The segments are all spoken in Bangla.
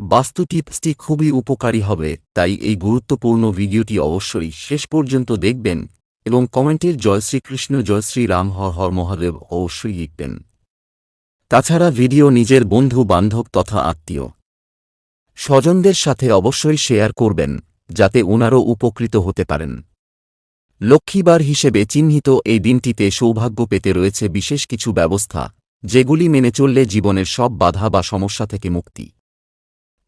বাস্তু টিপসটি খুবই উপকারী হবে, তাই এই গুরুত্বপূর্ণ ভিডিওটি অবশ্যই শেষ পর্যন্ত দেখবেন এবং কমেন্টের জয় শ্রীকৃষ্ণ, জয় শ্রীরাম হর হর মহাদেব অবশ্যই লিখবেন। তাছাড়া ভিডিও নিজের বন্ধু, বান্ধব তথা আত্মীয় স্বজনদের সাথে অবশ্যই শেয়ার করবেন, যাতে ওনারও উপকৃত হতে পারেন। লক্ষ্মীবার হিসেবে চিহ্নিত এই দিনটিতে সৌভাগ্য পেতে রয়েছে বিশেষ কিছু ব্যবস্থা, যেগুলি মেনে চললে জীবনের সব বাধা বা সমস্যা থেকে মুক্তি।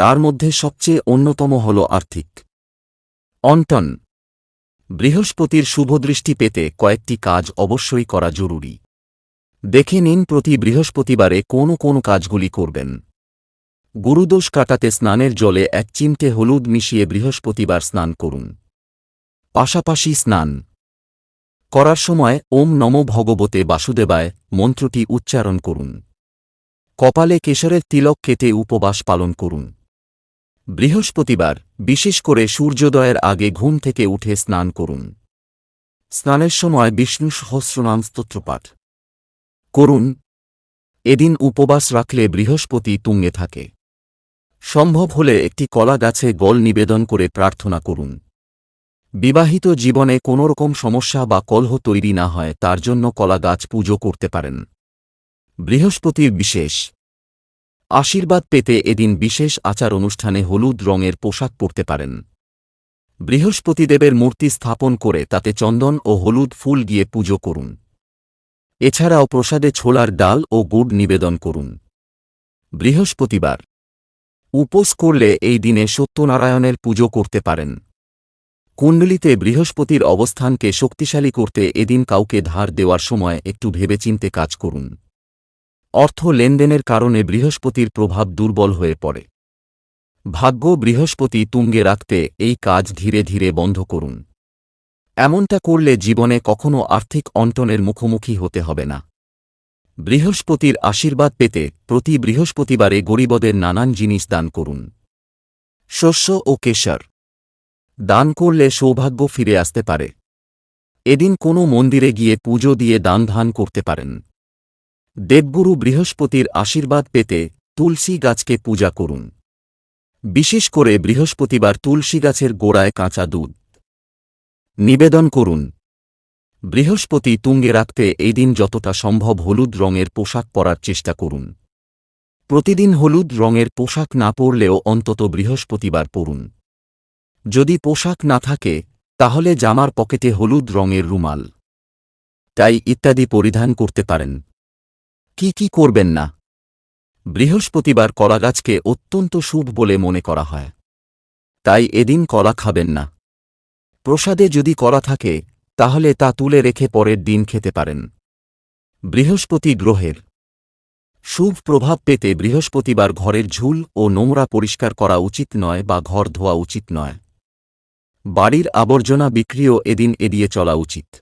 তার মধ্যে সবচেয়ে অন্যতম হল আর্থিক। অন্টন। বৃহস্পতির শুভদৃষ্টি পেতে কয়েকটি কাজ অবশ্যই করা জরুরি। দেখে নিন প্রতি বৃহস্পতিবারে কোন কোন কাজগুলি করবেন। গুরুদোষ কাটাতে স্নানের জলে এক চিমটে হলুদ মিশিয়ে বৃহস্পতিবার স্নান করুন। পাশাপাশি স্নান। করার সময় ওম নম ভগবতে বাসুদেবায় মন্ত্রটি উচ্চারণ করুন। কপালে কেশরের তিলক কেটে উপবাস পালন করুন। বৃহস্পতিবার, বিশেষ করে সূর্যোদয়ের আগে ঘুম থেকে উঠে স্নান করুন। স্নানের সময় বিষ্ণু সহস্রনাম স্তোত্রপাঠ করুন। এদিন উপবাস রাখলে বৃহস্পতি তুঙ্গে থাকে। সম্ভব হলে একটি কলা গাছে গল নিবেদন করে প্রার্থনা করুন। বিবাহিত জীবনে কোনোরকম সমস্যা বা কলহ তৈরি না হয়, তার জন্য কলা গাছ পুজো করতে পারেন। বৃহস্পতির বিশেষ আশীর্বাদ পেতে এদিন বিশেষ আচার অনুষ্ঠানে হলুদ রঙের পোশাক পরতে পারেন। বৃহস্পতিদেবের মূর্তি স্থাপন করে তাতে চন্দন ও হলুদ ফুল গিয়ে পুজো করুন। এছাড়াও প্রসাদে ছোলার ডাল ও গুড় নিবেদন করুন। বৃহস্পতিবার। উপোস করলে এই দিনে সত্যনারায়ণের পুজো করতে পারেন। কুণ্ডলিতে বৃহস্পতির অবস্থানকে শক্তিশালী করতে এদিন কাউকে ধার দেওয়ার সময় একটু ভেবেচিন্তে কাজ করুন। অর্থ লেনদেনের কারণে বৃহস্পতির প্রভাব দুর্বল হয়ে পড়ে। ভাগ্য বৃহস্পতি তুঙ্গে রাখতে এই কাজ ধীরে ধীরে বন্ধ করুন। এমনটা করলে জীবনে কখনো আর্থিক অন্টনের মুখোমুখি হতে হবে না। বৃহস্পতির আশীর্বাদ পেতে প্রতি বৃহস্পতিবারে গরিবদের নানান জিনিস দান করুন। শস্য ও কেশর। দান করলে সৌভাগ্য ফিরে আসতে পারে। এদিন কোনো মন্দিরে গিয়ে পুজো দিয়ে দান ধান করতে পারেন। দেবগুরু বৃহস্পতির আশীর্বাদ পেতে তুলসী গাছকে পূজা করুন। বিশেষ করে বৃহস্পতিবার তুলসী গাছের গোড়ায় কাঁচা দুধ। নিবেদন করুন। বৃহস্পতি তুঙ্গে রাখতে এই দিন যতটা সম্ভব হলুদ রঙের পোশাক পরার চেষ্টা করুন। প্রতিদিন হলুদ রঙের পোশাক না পরলেও অন্তত বৃহস্পতিবার পরুন। যদি পোশাক না থাকে, তাহলে জামার পকেটে হলুদ রঙের রুমাল। তাই ইত্যাদি পরিধান করতে পারেন। কি কি করবেন না? বৃহস্পতিবার কলাগাছকে অত্যন্ত শুভ বলে মনে করা হয়। তাই এদিন কলা খাবেন না। প্রসাদে যদি কলা থাকে, তাহলে তা তুলে রেখে পরের দিন খেতে পারেন। বৃহস্পতি গ্রহের শুভ প্রভাব পেতে বৃহস্পতিবার ঘরের ঝুল ও নোংরা পরিষ্কার করা উচিত নয় বা ঘর ধোয়া উচিত নয়। বাড়ির আবর্জনা বিক্রিও এদিন এড়িয়ে চলা উচিত।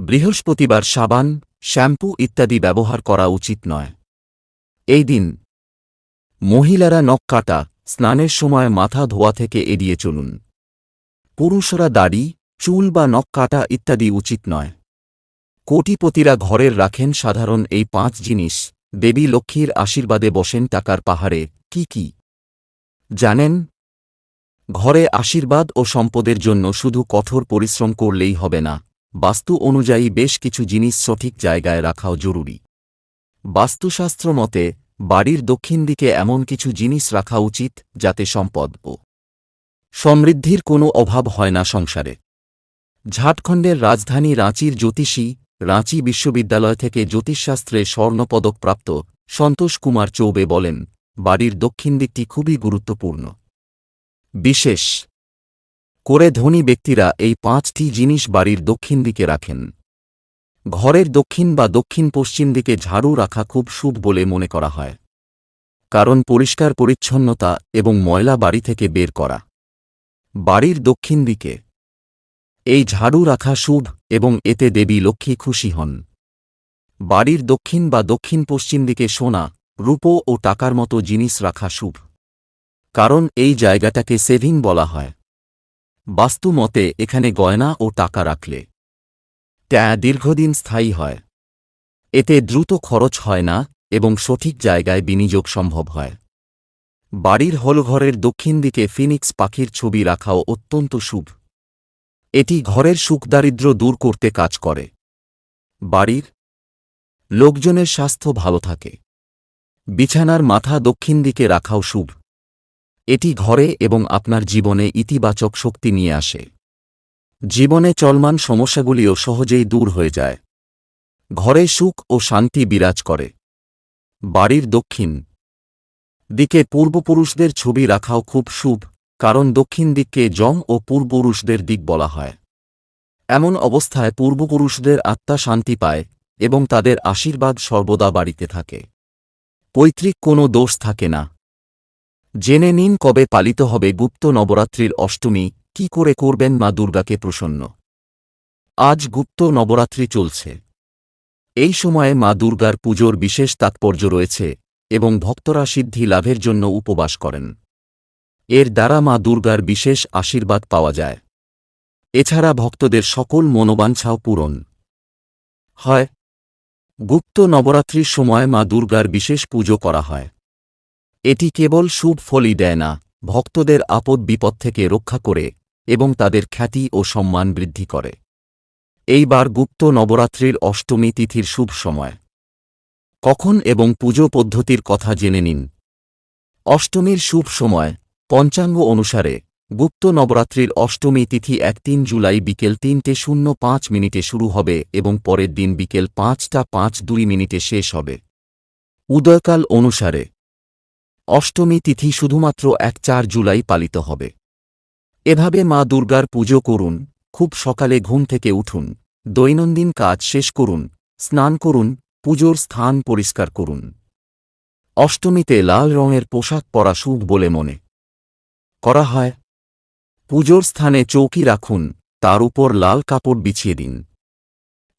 বৃহস্পতিবার সাবান শ্যাম্পু ইত্যাদি ব্যবহার করা উচিত নয়। এই দিন, মহিলারা নখ কাটা, স্নানের সময় মাথা ধোয়া থেকে এড়িয়ে চলুন। পুরুষরা দাড়ি, চুল বা নখ কাটা ইত্যাদি উচিত নয়। কোটিপতিরা ঘরের রাখেন সাধারণ এই পাঁচ জিনিস। দেবী লক্ষ্মীর আশীর্বাদে বসেন টাকার পাহাড়ে, কি কি? জানেন? ঘরে আশীর্বাদ ও সম্পদের জন্য শুধু কঠোর পরিশ্রম করলেই হবে না। বাস্তু অনুযায়ী বেশ কিছু জিনিস সঠিক জায়গায় রাখাও জরুরি। বাস্তুশাস্ত্র মতে, বাড়ির দক্ষিণ দিকে এমন কিছু জিনিস রাখা উচিত, যাতে সম্পদ ও সমৃদ্ধির কোনো অভাব হয় না সংসারে। ঝাড়খণ্ডের রাজধানী রাঁচির জ্যোতিষী, রাঁচি বিশ্ববিদ্যালয় থেকে জ্যোতিষশাস্ত্রে স্বর্ণপদকপ্রাপ্ত সন্তোষ কুমার চৌবে বলেন, বাড়ির দক্ষিণ দিকটি খুবই গুরুত্বপূর্ণ। বিশেষ করে ধনী ব্যক্তিরা এই পাঁচটি জিনিস বাড়ির দক্ষিণ দিকে রাখেন। ঘরের দক্ষিণ বা দক্ষিণ পশ্চিম দিকে ঝাড়ু রাখা খুব শুভ বলে মনে করা হয়। কারণ পরিষ্কার পরিচ্ছন্নতা এবং ময়লা বাড়ি থেকে বের করা। বাড়ির দক্ষিণ দিকে। এই ঝাড়ু রাখা শুভ এবং এতে দেবী লক্ষ্মী খুশি হন। বাড়ির দক্ষিণ বা দক্ষিণ পশ্চিম দিকে সোনা, রূপো ও টাকার মতো জিনিস রাখা শুভ। কারণ এই জায়গাটাকে সেভিং বলা হয়। বাস্তু মতে এখানে গয়না ও টাকা রাখলে। ট্যা দীর্ঘদিন স্থায়ী হয়। এতে দ্রুত খরচ হয় না এবং সঠিক জায়গায় বিনিয়োগ সম্ভব হয়। বাড়ির হলঘরের দক্ষিণ দিকে ফিনিক্স পাখির ছবি রাখাও অত্যন্ত শুভ। এটি ঘরের সুখদারিদ্র দূর করতে কাজ করে। বাড়ির লোকজনের স্বাস্থ্য ভালো থাকে। বিছানার মাথা দক্ষিণ দিকে রাখাও শুভ। এটি ঘরে এবং আপনার জীবনে ইতিবাচক শক্তি নিয়ে আসে। জীবনে চলমান সমস্যাগুলিও সহজেই দূর হয়ে যায়। ঘরে সুখ ও শান্তি বিরাজ করে। বাড়ির দক্ষিণ দিকে পূর্বপুরুষদের ছবি রাখাও খুব শুভ, কারণ দক্ষিণ দিককে জং ও পূর্বপুরুষদের দিক বলা হয়। এমন অবস্থায় পূর্বপুরুষদের আত্মা শান্তি পায় এবং তাদের আশীর্বাদ সর্বদা বাড়িতে থাকে। পৈতৃক কোনো দোষ থাকে না। জেনে নিন কবে পালিত হবে গুপ্ত নবরাত্রির অষ্টমী, কি করে করবেন মা দুর্গাকে প্রসন্ন। আজ গুপ্ত নবরাত্রি চলছে। এই সময়ে মা দুর্গার পুজোর বিশেষ তাৎপর্য রয়েছে এবং ভক্তরা সিদ্ধি লাভের জন্য উপবাস করেন। এর দ্বারা মা দুর্গার বিশেষ আশীর্বাদ পাওয়া যায়। এছাড়া ভক্তদের সকল মনোবাঞ্ছাও পূরণ। হয়। গুপ্ত নবরাত্রির সময় মা দুর্গার বিশেষ পুজো করা হয়। এটি কেবল শুভ ফলই দেয় না, ভক্তদের আপদ বিপদ থেকে রক্ষা করে এবং তাদের খ্যাতি ও সম্মান বৃদ্ধি করে। এইবার গুপ্ত নবরাত্রির অষ্টমী তিথির শুভ সময়। কখন এবং পুজো পদ্ধতির কথা জেনে নিন। অষ্টমীর শুভ সময়, পঞ্চাঙ্গ অনুসারে গুপ্ত নবরাত্রির অষ্টমী তিথি এক তিন জুলাই বিকেল তিনটে শূন্য পাঁচ মিনিটে শুরু হবে এবং পরের দিন বিকেল পাঁচটা পাঁচ দুই মিনিটে শেষ হবে। উদয়কাল অনুসারে অষ্টমী তিথি শুধুমাত্র এক চার জুলাই পালিত হবে। এভাবে মা দুর্গার পুজো করুন, খুব সকালে ঘুম থেকে উঠুন, দৈনন্দিন কাজ শেষ করুন, স্নান করুন, পুজোর স্থান পরিষ্কার করুন। অষ্টমীতে লাল রঙের পোশাক পরা শুভ বলে মনে। করা হয়। পুজোর স্থানে চৌকি রাখুন, তার উপর লাল কাপড় বিছিয়ে দিন।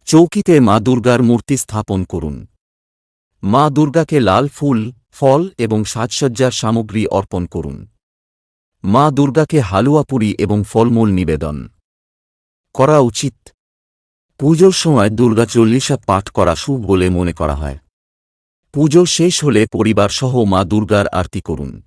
চৌকিতে মা দুর্গার মূর্তি স্থাপন করুন। মা দুর্গাকে লাল ফুল ফল এবং সাজসজ্জার সামগ্রী অর্পণ করুন। মা দুর্গাকে হালুয়াপুরি এবং ফলমূল নিবেদন। করা উচিত। পুজোর সময় দুর্গা চল্লিশা পাঠ করা শুভ বলে মনে করা হয়। পুজো শেষ হলে পরিবার সহ মা দুর্গার আরতি করুন।